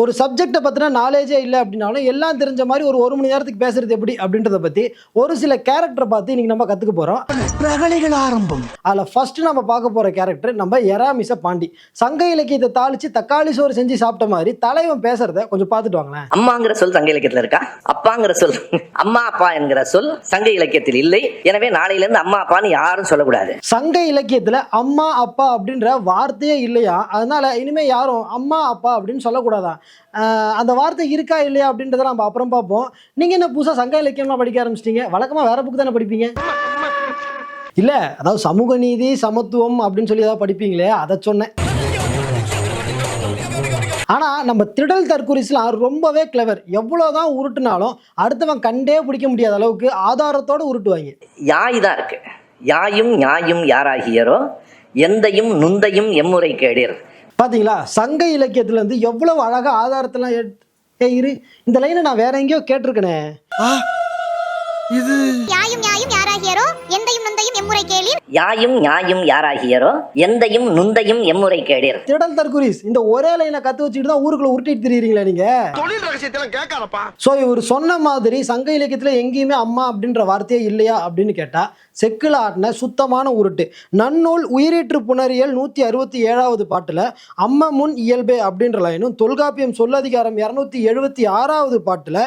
ஒரு சப்ஜெக்டை பற்றின நாலேஜே இல்லை அப்படின்னாலும் எல்லாம் தெரிஞ்ச மாதிரி ஒரு ஒரு மணி நேரத்துக்கு பேசுறது எப்படி அப்படின்றத பற்றி ஒரு சில கேரக்டரை பார்த்து இன்னைக்கு நம்ம கற்றுக்க போகிறோம் ரகளைகள் ஆரம்பம். அதில் ஃபர்ஸ்ட் நம்ம பார்க்க போகிற கேரக்டர் நம்ம எராமிச பாண்டி. சங்க இலக்கியத்தை தாளிச்சு தக்காளி சோறு செஞ்சு சாப்பிட்ட மாதிரி தலைவன் பேசுறத கொஞ்சம் பார்த்துட்டு வாங்களேன். அம்மாங்கிற சொல் சங்க இலக்கியத்துல இருக்கா? அப்பாங்கிற சொல். அம்மா அப்பா என்கிற சொல் சங்க இலக்கியத்தில் இல்லை. எனவே நாளையில இருந்து அம்மா அப்பான்னு யாரும் சொல்லக்கூடாது. சங்க இலக்கியத்தில் அம்மா அப்பா அப்படின்ற வார்த்தையே இல்லையா? அதனால இனிமே யாரும் அம்மா அப்பா அப்படின்னு சொல்லக்கூடாதான் அந்த வார்த்தை இருக்கா இல்லையா அப்படின்றத நம்ம அப்புறம் பார்ப்போம். நீங்க என்ன புதுசா சங்க இலக்கியம்லாம் படிக்க ஆரம்பிச்சிட்டீங்க? வழக்கமா வேற புக்கு தானே படிப்பீங்க? இல்ல. அதாவது சமூக நீதி சமத்துவம் அப்படின்னு சொல்லி ஏதாவது படிப்பீங்களே அதை சொன்னேன். ஆனா நம்ம திடல் தற்குறிஸ்லாம் ரொம்பவே கிளவர் எவ்வளவுதான் உருட்டுனாலும் அடுத்தவன் கண்டே பிடிக்க முடியாத அளவுக்கு ஆதாரத்தோட உருட்டுவாங்க. யாய் தான் இருக்கு. யாயும் ஞாயும் யாராகியரோ எந்தையும் நுந்தையும் எம்முறை கேடீர். பார்த்தீங்களா சங்க இலக்கியத்துலேருந்து எவ்வளவு அழகாக ஆதாரத்தெல்லாம் எடு- இரு. இந்த லைனை நான் வேற எங்கேயோ கேட்டிருக்கேனே. இது யாயும் யாயும் யாராகியரோ? எந்தையும் நொந்தையும் எம்முறை கேளீர். யாயும் ஞாயும் யாராகியரோ? எந்தையும் நுந்தையும் எம்முறை கேடீர் திடல் தற்குறிஸ் இந்த ஒரே லைனை கத்து வச்சுக்கிட்டு தான் ஊருக்குள்ள உருட்டிட்டு திரியுறீங்களா நீங்க? தொழில் ரகசியத்தெல்லாம் கேட்காதப்பா. ஸோ இவர் சொன்ன மாதிரி சங்க இலக்கியத்தில் எங்கேயுமே அம்மா அப்படின்ற வார்த்தையே இல்லையா அப்படின்னு கேட்டால் செக்கில் ஆட்டின சுத்தமான உருட்டு. நன்னூல் உயிரீற்று புணரியல் நூற்றி அறுபத்தி ஏழாவது பாட்டில் அம்மா முன் இயல்பே அப்படின்ற லைனும் தொல்காப்பியம் சொல்லதிகாரம் இரநூத்தி எழுபத்தி ஆறாவது பாட்டில்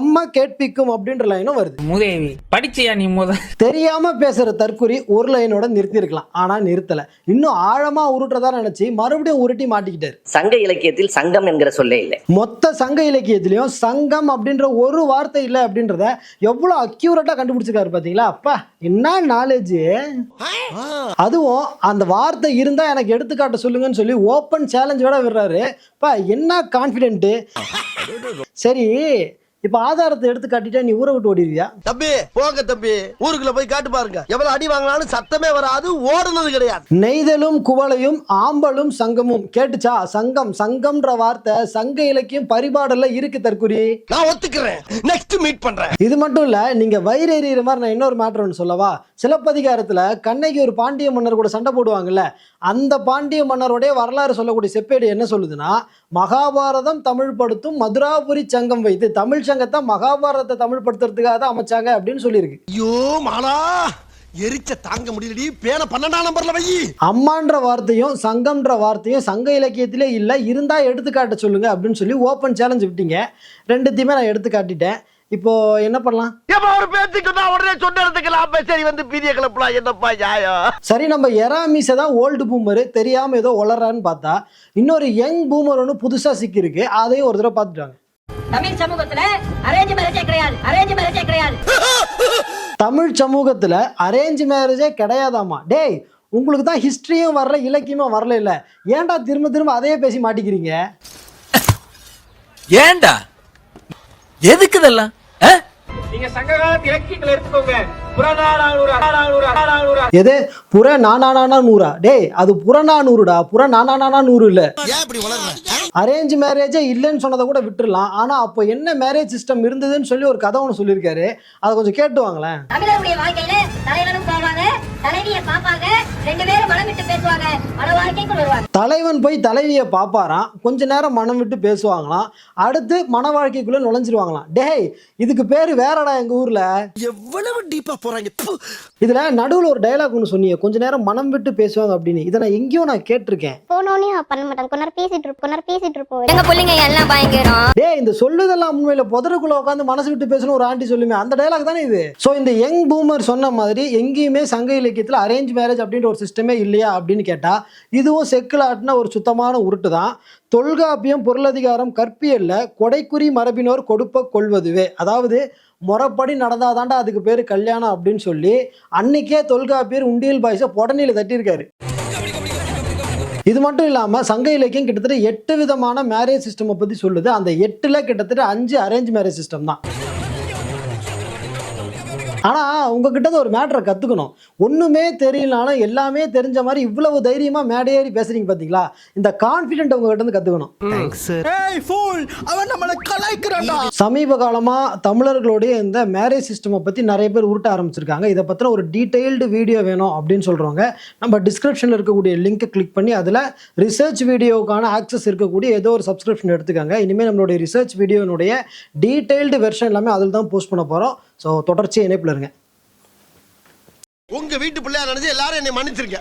அம்மா கேட்பிக்கும் அப்படின்ற லைனும் வருது. மூதேவி படிச்சியா நீ முத? தெரியாம பேசுற தற்குறி ஒரு லைனோட நிறுத்தியிருக்கலாம் ஆனா நிறுத்தல. இன்னும் ஆழமா உருட்டுறதா நினைச்சு மறுபடியும் உருட்டி மாட்டிக்கிட்டாரு. சங்க இலக்கியத்தில் சங்கம் என்கிற சொல்லே இல்லை. மொத்த சங்க இலக்கியத்திலையும் சங்கம் அப்படின்ற ஒரு வார்த்தை இல்லை அப்படின்றத எவ்வளோ அக்யூரேட்டா கண்டுபிடிச்சிருக்காரு பாத்தீங்களா? அப்பா என்ன நாலேஜ் அதுவும் அந்த வார்த்தை இருந்தா எனக்கு எடுத்துக்காட்ட சொல்லுங்கன்னு சொல்லி ஓப்பன் சேலஞ்சோட விடுறாரு. அப்பா என்ன கான்ஃபிடென்ட்டு சரி இப்போ ஆதாரத்தை எடுத்து காட்டிட்டா நீ ஊரை விட்டு ஓடிடுவியா? தம்பி போங்க தம்பி. ஊருக்குள்ள போய் காட்டு பாருங்க. எவ்வளவு அடி வாங்கினாலும் சத்தமே வராது ஓடுனது கிடையாது. நெய்தலும் குவளையும் ஆம்பலும் சங்கமும். கேட்டுச்சா? சங்கம் சங்கம்ன்ற வார்த்தை சங்க இலக்கியம் பரிபாடல்ல இருக்கு தற்குறி நான் ஒத்துக்கிறேன். நெக்ஸ்ட் மீட் பண்றேன். இது மட்டும் இல்ல நீங்க வயிறு எறிகிற மாதிரி நான் இன்னொரு மேட்ரு ஒன்று சொல்லவா? சிலப்பதிகாரத்துல கண்ணகி ஒரு பாண்டிய மன்னர் கூட சண்டை போடுவாங்கல்ல அந்த பாண்டிய மன்னருடைய வரலாறு சொல்லக்கூடிய செப்பேடு என்ன சொல்லுதுன்னா மகாபாரதம் தமிழ் படுத்தும் மதுராபுரி சங்கம் வைத்து தமிழ் சங்கத்தை மகாபாரதத்தை தமிழ் படுத்துறதுக்காக தான் அமைச்சாங்க அப்படின்னு சொல்லியிருக்கு. ஐயோ மாலா! எரிச்ச தாங்க முடியலடி. பேன பன்னெண்டாம் நம்பர்ல வை. அம்மான்ற வார்த்தையும் சங்கம்ன்ற வார்த்தையும் சங்க இலக்கியத்திலே இல்லை. இருந்தா எடுத்துக்காட்ட சொல்லுங்க அப்படின்னு சொல்லி ஓப்பன் சேலஞ்ச் விட்டீங்க. ரெண்டுத்தையுமே நான் எடுத்து காட்டிட்டேன். இப்போ என்ன பண்ணலாம்? ஏப்பா ஒரு பேச்சுக்கு நான் உடனே சொன்ன எடுத்துக்கலாம் சரி வந்து பீதிய கிளப்பலாம் என்னப்பா நியாயம்? சரி நம்ம எராமிஸை தான் ஓல்டு பூமர் தெரியாம ஏதோ வளர்றான்னு பார்த்தா இன்னொரு யங் பூமர் ஒன்று புதுசா சிக்கியிருக்கு. அதையும் ஒரு தடவை பார்த்துட்டாங்க தமிழ் சமூகத்துல அரேஞ்ச் மேரேஜே கிடையாது. அரேஞ்ச் மேரேஜே கிடையாது. தமிழ் சமூகத்துல அரேஞ்ச் மேரேஜே கிடையாதாமா டேய் உங்களுக்கு தான் ஹிஸ்டரியும் வரல இலக்கியமும் வரல இல்ல. ஏன்டா திரும்ப திரும்ப அதையே பேசி மாட்டிக்கிறீங்க? ஏன்டா? எதுக்கு இதெல்லாம்? நீங்க சங்ககாலத்து இலக்கியங்களை எடுத்துக்கோங்க. எது புற நானானா நூறா டேய் அது புறநானூறுடா. புற நானானா நூறு இல்ல. ஏன் இப்படி வளர்ற? அரேஞ்ச் மேரேஜே இல்லைன்னு சொன்னதை கூட விட்டுறலாம். ஆனா அப்போ என்ன மேரேஜ் சிஸ்டம் இருந்ததுன்னு சொல்லி ஒரு கதை ஒன்று சொல்லியிருக்காரு. அதை கொஞ்சம் கேட்டு வாங்களேன். தமிழருடைய வாழ்க்கையில தலைவனும் போவாங்க தலைவிய பாப்பாங்க ரெண்டு பேரும் மனம் விட்டு பேசுவாங்க பல வாழ்க்கைக்குள் வருவாங்க. தலைவன் போய் தலைவியை பார்ப்பாராம். கொஞ்ச நேரம் மனம் விட்டு பேசுவாங்களாம். அடுத்து மன வாழ்க்கைக்குள்ள நுழைஞ்சிருவாங்களாம். டேய் இதுக்கு பேரு வேறடா எங்க ஊர்ல? எவ்வளவு டீப்பா போறாங்க. இதுல நடுவுல ஒரு டயலாக் ஒன்று சொன்னீங்க. கொஞ்ச நேரம் மனம் விட்டு பேசுவாங்க அப்படின்னு. இதை நான் எங்கேயோ நான் கேட்டிருக்கேன். போனோனே பண்ண மாட்டாங்க கொஞ்ச நேரம் பேசிட்டு இருப்போம். கொஞ்ச நேரம் பேசிட்டு இருப்போம் எங்க பிள்ளைங்க எல்லாம் பயங்கரம். டேய் இந்த சொல்லுதெல்லாம் உண்மையில புதருக்குள்ள உட்காந்து மனசு விட்டு பேசணும் ஒரு ஆண்டி சொல்லுமே. அந்த டயலாக் தானே இது? ஸோ இந்த யங் பூமர் சொன்ன மாதிரி எங்கேயுமே சங்க இலக்கியத்துல அரேஞ்ச் மேரேஜ் அப்படின்ற ஒரு சிஸ்டமே இல்லையா அப்படின்னு கேட்டா இதுவும் செக்குலாட்டின ஒரு சுத்தமான உருட்டு தான். தொல்காப்பியம் பொருளதிகாரம் கற்பியல்ல கொடைக்குறி மரபினோர் கொடுப்ப கொள்வதுவே. அதாவது முறைப்படி நடந்தாதாண்டா அதுக்கு பேர் கல்யாணம் அப்படின்னு சொல்லி அன்னைக்கே தொல்காப்பியர் உண்டியல் பாய்ஸை புடனில தட்டியிருக்காரு. இது மட்டும் இல்லாமல் சங்க இலக்கியம் கிட்டத்தட்ட எட்டு விதமான மேரேஜ் சிஸ்டமை பற்றி சொல்லுது. அந்த எட்டில் கிட்டத்தட்ட அஞ்சு அரேஞ்ச் மேரேஜ் சிஸ்டம் தான். ஆனா உங்ககிட்ட இருந்து ஒரு மேட்டரை கத்துக்கணும். ஒண்ணுமே தெரியலனாலும் எல்லாமே தெரிஞ்ச மாதிரி இவ்வளவு தைரியமா மேடையேறி பேசுறீங்க பாத்தீங்களா? இந்த கான்பிடென்ட் உங்ககிட்ட இருந்து கத்துக்கணும். சமீப காலமா தமிழர்களுடைய இந்த மேரேஜ் சிஸ்டமை பத்தி நிறைய பேர் உருட்ட ஆரம்பிச்சிருக்காங்க. இதை பத்தின ஒரு டீடைல்டு வீடியோ வேணும் அப்படின்னு சொல்றவங்க நம்ம டிஸ்கிரிப்ஷன்ல இருக்கக்கூடிய லிங்கை கிளிக் பண்ணி அதுல ரிசர்ச் வீடியோவுக்கான ஆக்சஸ் இருக்கக்கூடிய ஏதோ ஒரு சப்ஸ்கிரிப்ஷன் எடுத்துக்கோங்க. இனிமேல் நம்மளுடைய ரிசர்ச் வீடியோனுடைய டீடைல்டு வெர்ஷன் எல்லாமே அதில் தான் போஸ்ட் பண்ண போறோம். ஸோ தொடர்ச்சி இணைப்பில் இருங்க. உங்க வீட்டு பிள்ளையா நினைச்சு எல்லாரும் என்னை மன்னிச்சிருக்க